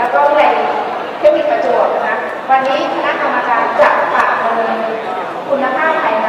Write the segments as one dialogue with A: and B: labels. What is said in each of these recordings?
A: แล้วก็ในเทคนิคประจวบนะวันนี้คณะกรรมการจะผ่านคุณภาพภาย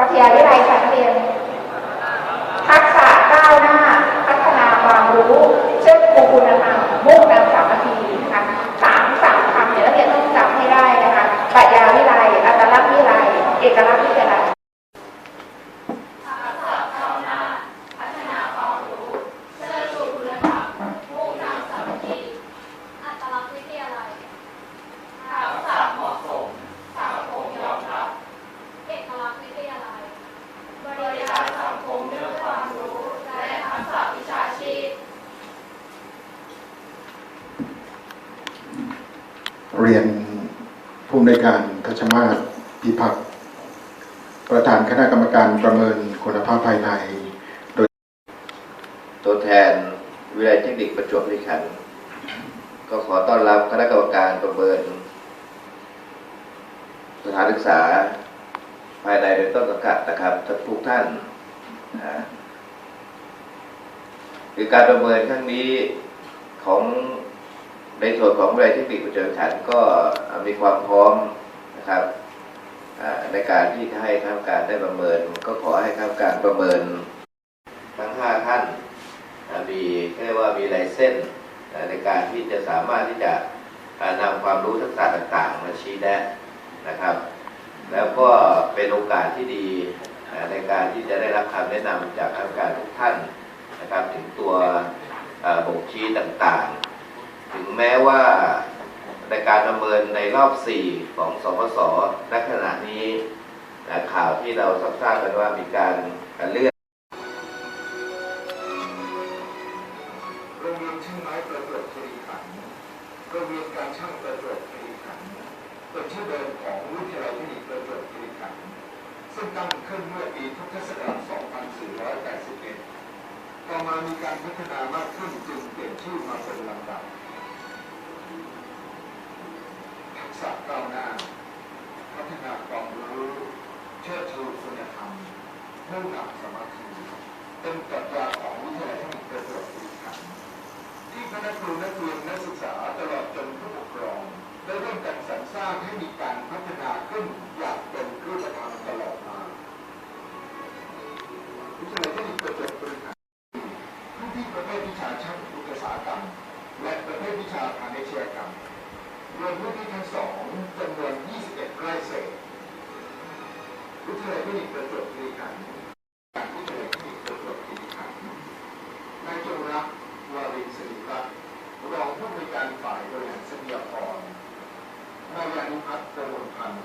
A: ปัทยาวิไลค่ะนักเรียน ทักษะก้าวหน้า พัฒนาความรู้เชื่อมโยงคุณธรรมมุ่งนำสามัคคีนะคะสามสามคำเนี่ยนักเรียนต้องจำให้ได้นะคะปรัชญาวิไลอัตลักษณ์วิไลเอกลักษณ์วิทยาลัย
B: อัตลักษณ์วิทยาลัยเอกลักษณ์วิทยาลัย บริการสังคมด้วยความรู้และทักษะวิชาชีพ
C: เรียนผู้อำนวยการทัชมาศพิพักษ์ประธานคณะกรรมการประเมินคุณภาพภายใน โดย
D: ตัวแทนวิทยาลัยเทคนิคประจวบคีรีขันธ์ก็ขอต้อนรับคณะกรรมการประเมิน สถานศึกษาภายในโดยต้นสังกัดนะครับทุกท่านคือการประเมินครั้งนี้ของ ในส่วนของวิทยาลัยเทคนิคประจำฉันก็มีความพร้อมนะครับในการที่จะให้ข้าราการได้ประเมิน ก็ขอให้ข้าราการประเมิน ทั้งห้าท่านมีเรียกว่ามีลายเส้นในการที่จะสามารถที่จะอ่านำความรู้ทักษะต่างๆ มาชี้แนะนะครับ แล้วก็เป็นโอกาสที่ดีในการที่จะได้รับคำแนะนำจากข้าราการทุกท่านนะครับถึงตัวบ่งชี้ต่างๆ ถึงแม้ว่าในการประเมินในรอบ 4 ของสพสณขณะนี้อ่ข่าวที่เราทราบกันว่ามีการเลื่อน
C: โรงเรียนช่างไม้ประจวบคีรีขันธ์โรงเรียนการช่างประจวบคีรีขันธ์เป็นชื่อเดิมของวิทยาลัยเทคนิคประจวบคีรีขันธ์ซึ่งตั้งขึ้นเมื่อปีพุทธศักราช2481 ต่อมามีการพัฒนามากขึ้นจึงเปลี่ยนชื่อมาเป็นลำดับ ษะก้าวหน้า พัฒนาความรู้เชิดชูคุณธรรมมุ่งนำสมาธิเป็นปรัชญาของวิทยาลัยเทคนิคประจวบคีรีขันธ์ที่คณะครูนักเรียนนักศึกษาตลอดจนผู้ปกครองได้ร่วมกันสรรสร้างให้มีการพัฒนาขึ้นอย่างเป็นรูปธรรมตลอดมา วิทยาลัยเทคนิคประจวบคีรีขันธ์ทั้งที่ประเภทวิชาช่างอุตสาหกรรม และประเภทวิชาพาณิชยกรรม รวมพื้นที่ทั้งสองจำนวน 21 ไร่เศษ วิทยาลัยเทคนิคประจวบคีรีขันธ์การวิทยาลัยเทคนิคประจวบคีรีขันธ์นายจงรักษ์วารินสิริรัตน์รองผู้อำนวยการฝ่ายบริหารทรัพยากรนายานุพัฒน์กระมวลพันธ์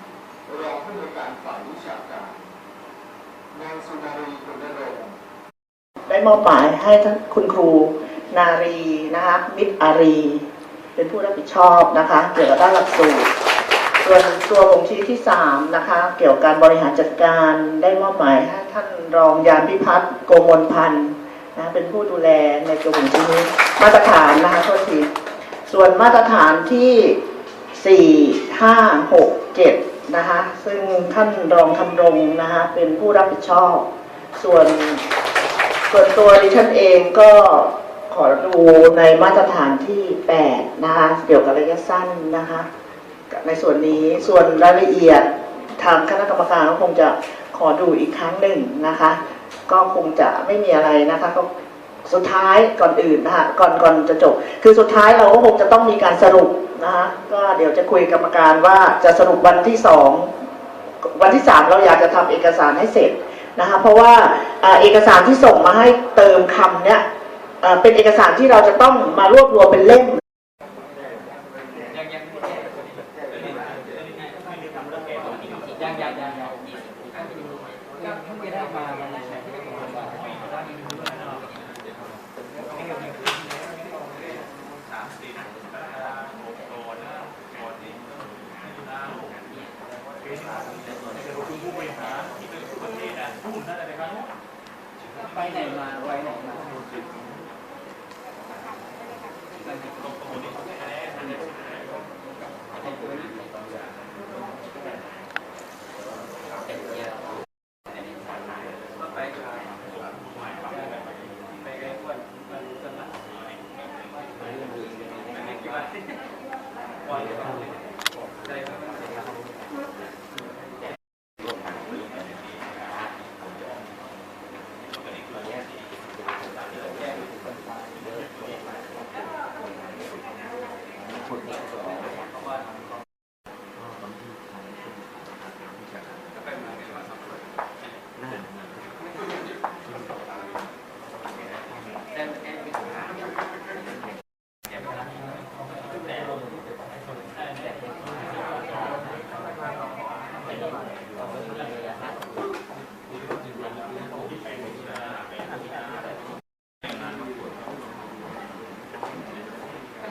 C: รองผู้อำนวยการฝ่ายวิชาการนางสุนารีคุณนรงค์
E: ได้ มอบหมายให้ท่านคุณครูนารีนะคะมิตรอารี เป็นผู้รับผิดชอบนะคะเกี่ยวกับด้านหลักสูตรส่วนตัวบ่งชี้ที่สามนะคะเกี่ยวกับการบริหารจัดการได้มอบหมายให้ท่านรองยานพิพัฒน์โกมลพันธ์นะเป็นผู้ดูแลในตัวบ่งชี้นี้มาตรฐานนะคะโทษทีส่วนมาตรฐานที่สี่ห้าหกเจ็ดนะคะซึ่งท่านรองคำรงนะคะเป็นผู้รับผิดชอบ ส่วน ส่วนตัวดิฉันเองก็ขอดูในมาตรฐานที่ 8 นะคะ เกี่ยวกับระยะสั้นนะคะ ในส่วนนี้ส่วนรายละเอียดทางคณะกรรมการก็คงจะขอดูอีกครั้งหนึ่งนะคะ ก็คงจะไม่มีอะไรนะคะก็สุดท้ายก่อนอื่นนะคะก่อนก่อนจะจบ คือสุดท้ายเราก็คงจะต้องมีการสรุปนะคะก็เดี๋ยวจะคุยกรรมการว่าจะสรุปวันที่สองวันที่สามเราอยากจะทำเอกสารให้เสร็จ นะคะเพราะว่าเอกสารที่ส่งมาให้เติมคำเนี่ยเป็นเอกสารที่เราจะต้องมารวบรวมเป็นเล่ม
F: ยังยังยัง ยังก็เพิ่งจะไรกันไปไหนมาไปไหนมา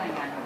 F: รายงาน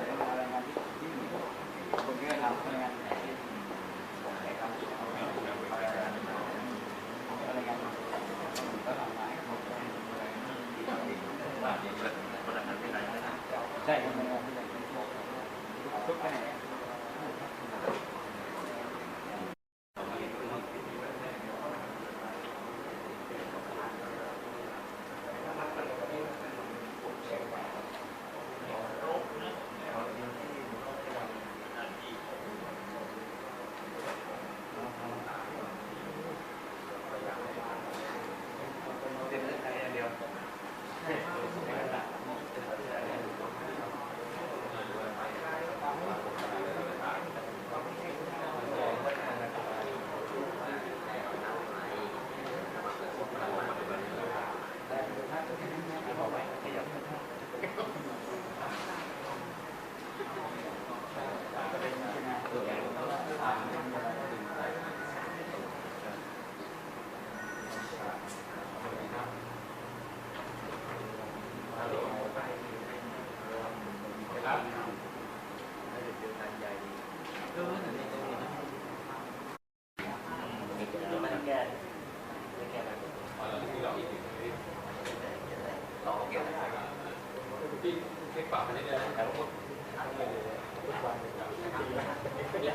F: ามันนี้เดี๋ยวนะค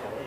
F: รั
E: บ